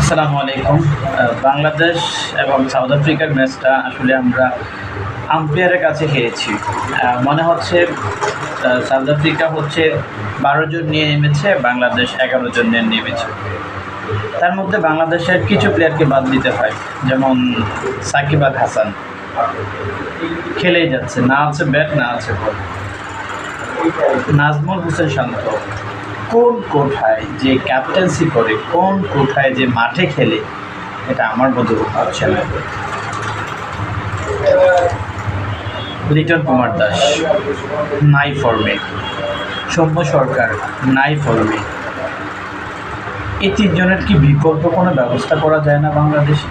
আসসালামু আলাইকুম। বাংলাদেশ এবং সাউথ আফ্রিকার ম্যাচটা আসলে আমরা আম্পায়ারের কাছে হেরেছি মনে হচ্ছে সাউথ আফ্রিকা হচ্ছে বারো জন নিয়ে নেমেছে, বাংলাদেশ এগারো জন নিয়ে নেমেছে। তার মধ্যে বাংলাদেশের কিছু প্লেয়ারকে বাদ দিতে হয়, যেমন সাকিব আল হাসান। খেলেই যাচ্ছে, না আছে ব্যাট না আছে বল নাজমুল হোসেন শান্ত। কোন কোঠায় যে ক্যাপ্টেন্সি করে, কোন কোঠায় যে মাঠে খেলে, এটা আমার বোধ হচ্ছে না লিটন কুমার দাস, নাই ফর্মে সৌম্য সরকার, নাই ফর্মে এই তিনজনের কি বিকল্প কোনো ব্যবস্থা করা যায় না বাংলাদেশে?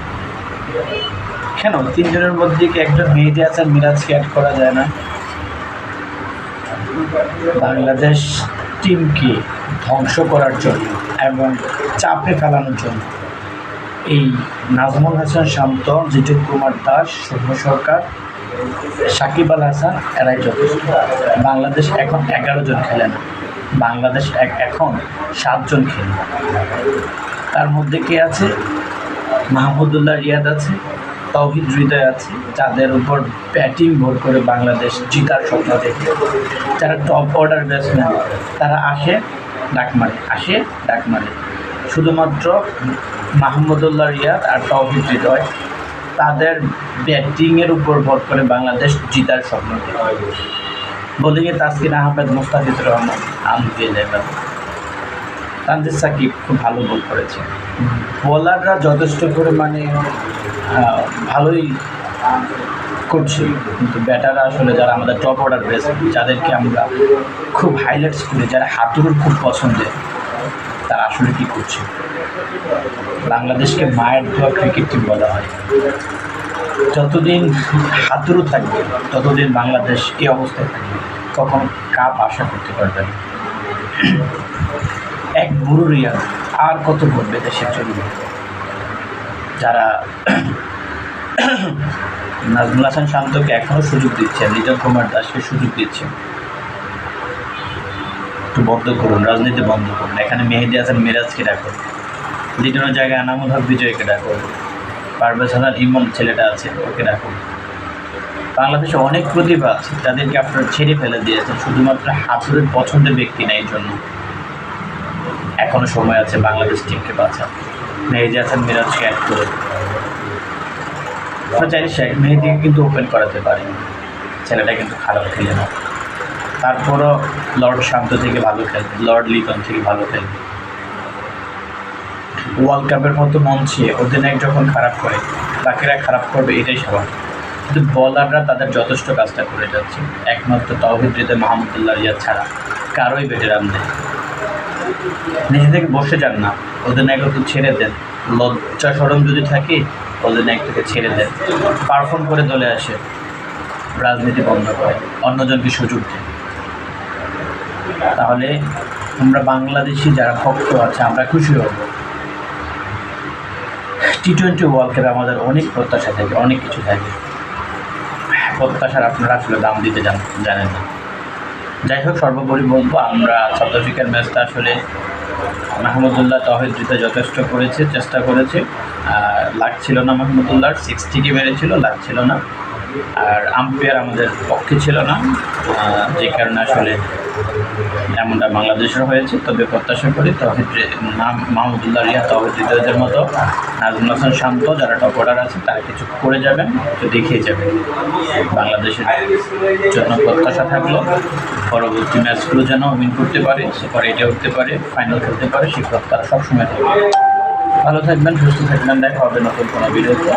কেন? তিনজনের মধ্যে কি একজন মেহেদি হাসান মিরাজকে অ্যাড করা যায় না? বাংলাদেশ টিমকে ধ্বংস করার জন্য এবং চাপে ফেলানোর জন্য। এই নাজমুল হাসান শান্ত, জিতুল কুমার দাস সৌম্য সরকার, সাকিব আল হাসান, এরাই যথেষ্ট। বাংলাদেশ এখন এগারো জন খেলে না। বাংলাদেশ এখন সাতজন খেলে। তার মধ্যে কে আছে? মাহমুদুল্লাহ রিয়াদ আছে। তৌহিদ হৃদয় আছে, যাদের উপর ব্যাটিং ভর করে বাংলাদেশ জিতার স্বপ্ন দেখে। যারা টপ অর্ডার ব্যাটসম্যান, তারা আসে ডাক মারে, আসে ডাক মারে। শুধুমাত্র মাহমুদুল্লাহ রিয়াদ আর তৌহিদ হৃদয় তাদের ব্যাটিংয়ের উপর ভর করে বাংলাদেশ জিতার স্বপ্ন দেখে। বোলিংয়ে তাসকিন আহমেদ, মুস্তাফিজুর রহমান আলমগীর তানজিদ সাকিব খুব ভালো বল করেছে বোলাররা যথেষ্ট পরিমাণে ভালোই করছে। কিন্তু ব্যাটাররা আসলে যারা আমাদের টপ অর্ডার রয়েছে যাদেরকে আমরা খুব হাইলাইটস করি যারা হাতুড়ুর খুব পছন্দের তারা আসলে কী করছে? বাংলাদেশকে মায়ের ধোয়া ক্রিকেট টিম বলা হয়। যতদিন হাতুড়ু থাকবে, ততদিন বাংলাদেশ এই অবস্থায় থাকবে। কখন কাপ আশা করতে পারবে। এক বুড়ো রিয়াদ, আর কত ঘটবে দেশের জন্য যারা নাজমুল হাসান শান্তকে এখনও সুযোগ দিচ্ছে লিটন কুমার দাসকে সুযোগ দিচ্ছেন একটু বন্ধ করুন, রাজনীতি বন্ধ করুন। এখানে মেহেদি হাসান, মিরাজকে ডাকুন। লিটনের জায়গায় আনামুল হক বিজয়কে ডাকুন। পারভেজ হাসান ইমন ছেলেটা আছে, ওকে ডাকুন। বাংলাদেশে অনেক প্রতিভা আছে, তাদেরকে আপনারা ছেড়ে ফেলে দিয়েছেন, শুধুমাত্র হাতুরের পছন্দের ব্যক্তি না, এই জন্য। এখনও সময় আছে বাংলাদেশ টিমকে বাঁচান মেহেদি হাসান মিরাজকে অ্যাড করে। আমরা চাইলে শেখ মেহেদিকে কিন্তু ওপেন করাতে পারি। ছেলেটা কিন্তু খারাপ খেলে না। তারপরও লর্ড শান্ত থেকে ভালো খেলবে লর্ড লিটন থেকে ভালো খেলবে ওয়ার্ল্ড কাপের মতো মঞ্চে অধিনায়ক যখন খারাপ করে, বাকিরা খারাপ করবে, এটাই স্বাভাবিক। কিন্তু বলাররা তাদের যথেষ্ট কাজটা করে যাচ্ছে। একমাত্র তহবিদ হৃদয় মাহমুদুল্লাহ রিয়াদ ছাড়া কারোই বেটেরাম নেই। নিজে থেকে বসে যান না। অধিনায়ককে ছেড়ে দেন। লজ্জা সরম যদি থাকে অধিনায়ককে ছেড়ে দেন। পারফর্ম করে দলে আসে, রাজনীতি বন্ধ করে, অন্যজনকে সুযোগ দেন তাহলে আমরা বাংলাদেশি যারা ভক্ত আছে, আমরা খুশি হব। টি টোয়েন্টি ওয়ার্ল্ড কাপে আমাদের অনেক প্রত্যাশা থাকে, অনেক কিছু থাকে। প্রত্যাশার আপনারা আসলে দাম দিতে জান জানেন না। যাই হোক, সর্বোপরি বলব, আমরা সাউথ আফ্রিকার ম্যাচটা আসলে মাহমুদুল্লাহ তহিদ দিতে যথেষ্ট করেছে চেষ্টা করেছে। লাগছিল না মাহমুদুল্লাহর সিক্সটিকে মেরেছিল লাগছিল না। আর আম্পায়ার আমাদের পক্ষে ছিল না যে কারণে আসলে এমনটা বাংলাদেশের হয়েছে। তবে প্রত্যাশা করি তহিদ মাহমুদুল্লাহ রিয়া তহিদ মতো নাজমুল হাসান শান্ত, যারা টপ অর্ডার আছে, তারা কিছু করে যাবেন, তো দেখিয়ে যাবেন। বাংলাদেশের জন্য প্রত্যাশা থাকল। পরবর্তী ম্যাচগুলো যেন উইন করতে পারে সুপার এইটে উঠতে পারে ফাইনাল খেলতে পারে, সেই প্রত্যাশা সবসময় থাকবে। ভালো থাকবেন, সুস্থ থাকবেন, দেখা হবে নতুন কোনো ভিডিওতে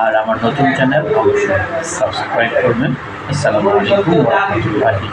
আর আমার নতুন চ্যানেল অবশ্যই সাবস্ক্রাইব করবেন। আসসালামু আলাইকুম রাহমাতুল্লাহি